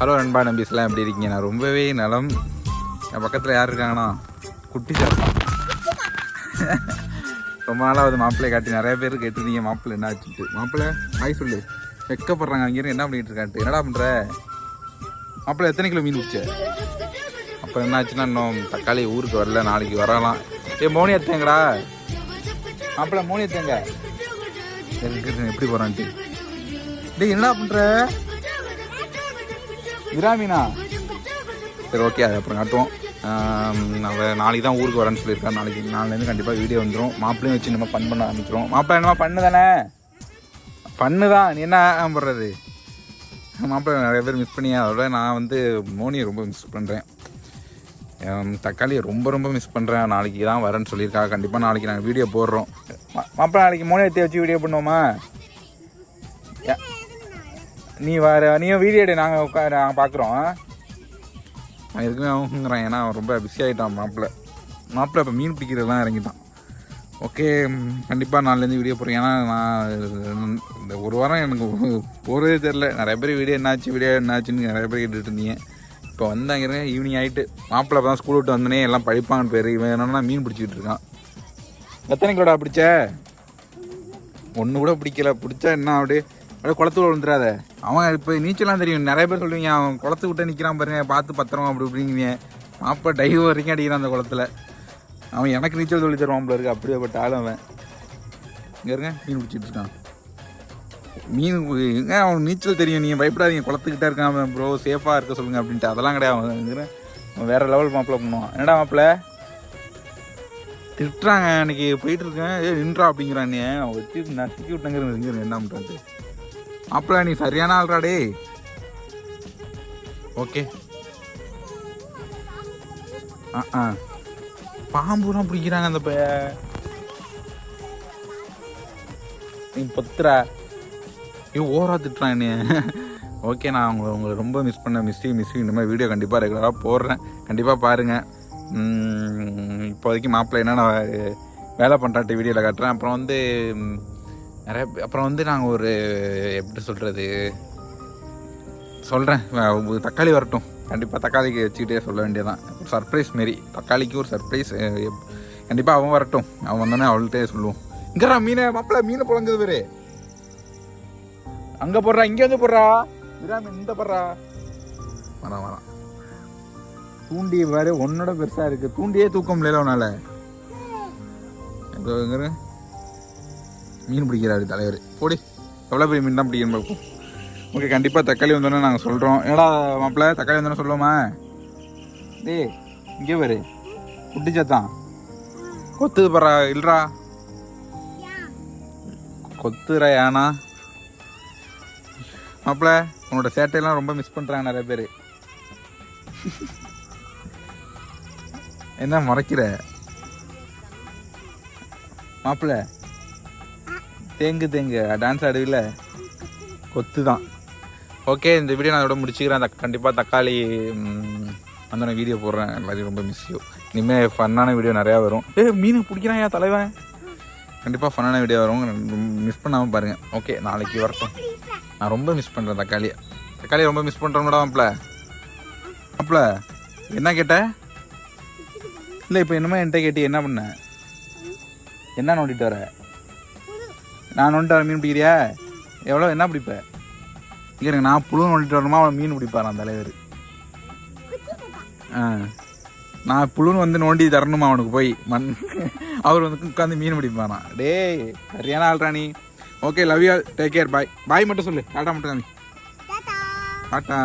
Hello நண்பா நம்பிஸ்லாம் எப்படி இருக்கீங்க நான் ரொம்பவே நலம் என் பக்கத்தில் யார் இருக்காங்கன்னா குட்டி சாப்பா ரொம்ப நாளாக அது மாப்பிள்ளையை காட்டி நிறைய பேர் கேட்டிருந்தீங்க மாப்பிள்ளை என்ன ஆச்சுட்டு மாப்பிள்ளை ஹாய் சொல்லு வெக்கப்படுறாங்க அங்கேருந்து என்ன பண்ணிகிட்டு இருக்கான்ட்டு என்னடா பண்ணுற மாப்பிள்ளை எத்தனை கிலோ மீன் பிடிச்ச அப்போ என்ன ஆச்சுன்னா இன்னும் தக்காளி ஊருக்கு வரல நாளைக்கு வரலாம் ஏ மோனி எத்தேங்கடா மாப்பிள்ளை மோனி எத்தேங்க எப்படி போகிறான்ட்டு டேய் என்னடா பண்ணுற விராமினா? சரி ஓகே அது அப்புறம் காட்டுவோம். அவள் நாளைக்கு தான் ஊருக்கு வரேன்னு சொல்லியிருக்கா. நாளைக்கு நாளைலேருந்து கண்டிப்பாக வீடியோ வந்துடும் மாப்பிளையும் வச்சு நம்ம ஃபன் பண்ண ஆரம்பிச்சிடும் மாப்பிள்ளை என்னமா பண்ணு தானே? பண்ணு தான். நீ என்ன பண்ணுறது மாப்பிள்ளை நிறைய பேர் மிஸ் பண்ணி அதோட நான் வந்து மோனியை ரொம்ப மிஸ் பண்ணுறேன் தக்காளியை ரொம்ப ரொம்ப மிஸ் பண்ணுறேன் நாளைக்கு தான் வரேன்னு சொல்லியிருக்கா. கண்டிப்பாக நாளைக்கு நாங்கள் வீடியோ போடுறோம். மா- மாப்பிள்ளை நாளைக்கு மோனியை எடுத்து வச்சு வீடியோ பண்ணுவோமா நீ வேறு நீயும் வீடியோ எடு நாங்கள் உட்கா நாங்கள் பார்க்குறோம் நான் எதுக்குமே அவங்கிறான் ஏன்னா அவன் ரொம்ப பிஸி ஆகிட்டான் மாப்பிள்ளை மாப்பிள்ளை இப்போ மீன் பிடிக்கிறதுலாம் இறங்கிட்டான். ஓகே கண்டிப்பாக நாலுலேருந்து வீடியோ போடுறேன். ஏன்னா நான் இந்த ஒரு வாரம் எனக்கு போகிறதே தெரில நிறைய பேர் வீடியோ என்னாச்சு வீடியோ என்னாச்சுன்னு நிறைய பேர் கேட்டுட்டு இருந்தீங்க. இப்போ வந்தாங்க ஈவினிங் ஆகிட்டு மாப்பிள்ளை தான் ஸ்கூல் விட்டு வந்தனே எல்லாம் படிப்பாங்கன்னு பேர். இவன் என்னன்னா மீன் பிடிச்சிக்கிட்டு இருக்கான். எத்தனை கூட பிடிச்ச? ஒன்று கூட பிடிக்கல. பிடிச்சா என்ன அப்படியே அப்படியே குளத்துல விழுந்துடாத அவன் இப்போ நீச்சலாம் தெரியும். நிறைய பேர் சொல்லுவீங்க அவன் குளத்து விட்டு நிற்கிறான் பாருங்க பார்த்து பத்திரம் அப்படி இப்படிங்க அப்போ டைவ் வரைக்கும் அடிக்கிறான் அந்த குளத்துல. அவன் எனக்கு நீச்சல் சொல்லி தருவான் போல இருக்கு அப்படியேப்பட்ட ஆள் அவன். இங்கே இருங்க மீன் பிடிச்சிட்டு இருக்கான். மீன் எங்க அவன் நீச்சல் தெரியும். நீங்கள் பயப்படாதீங்க குளத்துக்கிட்டே இருக்கான் அவன் ப்ரோ சேஃபாக இருக்க சொல்லுங்க அப்படின்ட்டு. அதெல்லாம் கிடையாது அவன். இங்க அவன் வேறு லெவல் மாப்பிள்ள பண்ணுவான். என்னடா மாப்பிள்ள? திட்டுறாங்க அன்னைக்கு போயிட்டு இருக்கேன். ஏ நின்றா அப்படிங்கிறான் நீ அவன் வச்சு நசுக்கி விட்டங்கிறது இங்க என்ன பண்ணுறது மாப்பிள்ள நீ சரியான ஆள்றா டேய். ஓகே. ஆ ஆ. பாம்புலாம் பிடிக்கிறாங்க அந்த பைய. நீ பொத்துறா. ஐயோ ஓரா திட்டுறான் என்னைய. ஓகே நான் உங்களை உங்களை ரொம்ப மிஸ் பண்ண மிஸ்ஸி மிஸ்ஸி இந்த மாதிரி வீடியோ கண்டிப்பாக ரெகுலராக போடுறேன். கண்டிப்பாக பாருங்கள் இப்போதைக்கு மாப்பிள்ளை என்ன நான் வேலை பண்ணுறாட்டு வீடியோவில் காட்டுறேன். அப்புறம் வந்து நிறைய அப்புறம் வந்து நாங்கள் ஒரு எப்படி சொல்கிறது சொல்கிறேன் தக்காளி வரட்டும். கண்டிப்பாக தக்காளிக்கு வச்சுக்கிட்டே சொல்ல வேண்டியதான் ஒரு சர்ப்ரைஸ் மாரி. தக்காளிக்கு ஒரு சர்ப்ரைஸ் கண்டிப்பாக அவன் வரட்டும். அவன் வந்தோடனே அவள்கிட்டே சொல்லுவோம். இங்கடா மீனை மாப்பிள்ள மீனை புழங்குது பேரு. அங்கே போடுறா இங்கே வந்து போடுறா. விராமி இந்த போடுறா. வரான் வரான். தூண்டி வேறு உன்னோட பெருசாக இருக்குது தூண்டியே தூக்க முடியல உன்னால். எங்கே மீன் பிடிக்கிறாரு தலைவர். போடி. எவ்வளோ பெரிய மீன் தான் பிடிக்கணும் பார்ப்போம் ஓகே கண்டிப்பாக தக்காளி வந்தோன்னே நாங்கள் சொல்கிறோம் ஏடா மாப்பிள்ள தக்காளி வந்தோன்னே சொல்லுவோமா? டேய் இங்கே பாரு. குட்டி சத்தான் கொத்துது பரா இல்லைரா கொத்துற ஏனா மாப்பிள்ள உன்னோட சேட்டையெல்லாம் ரொம்ப மிஸ் பண்ணுறாங்க நிறைய பேர். என்ன மறைக்கிற? மாப்பிள்ள தேங்கு தேங்கு டான்ஸ் ஆடுவில்ல கொத்து தான் ஓகே இந்த வீடியோ நான் இதோட முடிச்சுக்கிறேன். தக் கண்டிப்பாக தக்காளி நான் வீடியோ போடுறேன். எல்லாரையும் ரொம்ப மிஸ் யூ இனிமேல் ஃபன்னான வீடியோ நிறையா வரும். ஏ மீன் பிடிக்கிறான் ஏன் தலைவன்? கண்டிப்பாக ஃபன்னான வீடியோ வரும். மிஸ் பண்ணாமல் பாருங்கள் ஓகே நாளைக்கு வரட்டும். நான் ரொம்ப மிஸ் பண்ணுறேன் தக்காளியை தக்காளியை ரொம்ப மிஸ் பண்ணுறோம்டா மாப்பிள்ள. மாப்பிள்ள என்ன கேட்ட? இல்லை இப்போ என்னமோ என்கிட்ட கேட்டி என்ன பண்ண? என்ன நோண்டிட்டு வர? நான் நோண்டிட்டு வர மீன் பிடிக்கிறியா? எவ்வளோ? என்ன பிடிப்ப? இங்கே இருங்க நான் புழு நோண்டிட்டு வரணுமா? அவன் மீன் பிடிப்பாரான் தலைவர். ஆ. நான் புழுன்னு வந்து நோண்டி தரணுமா அவனுக்கு போய்? மண். அவர் வந்து உட்காந்து மீன் பிடிப்பாரான் டேய் சரியான ஆள்ரா நீ. Okay love you take care bye bye மட்டும் சொல்லு. டாட்டா மட்டும் காமி டாட்டா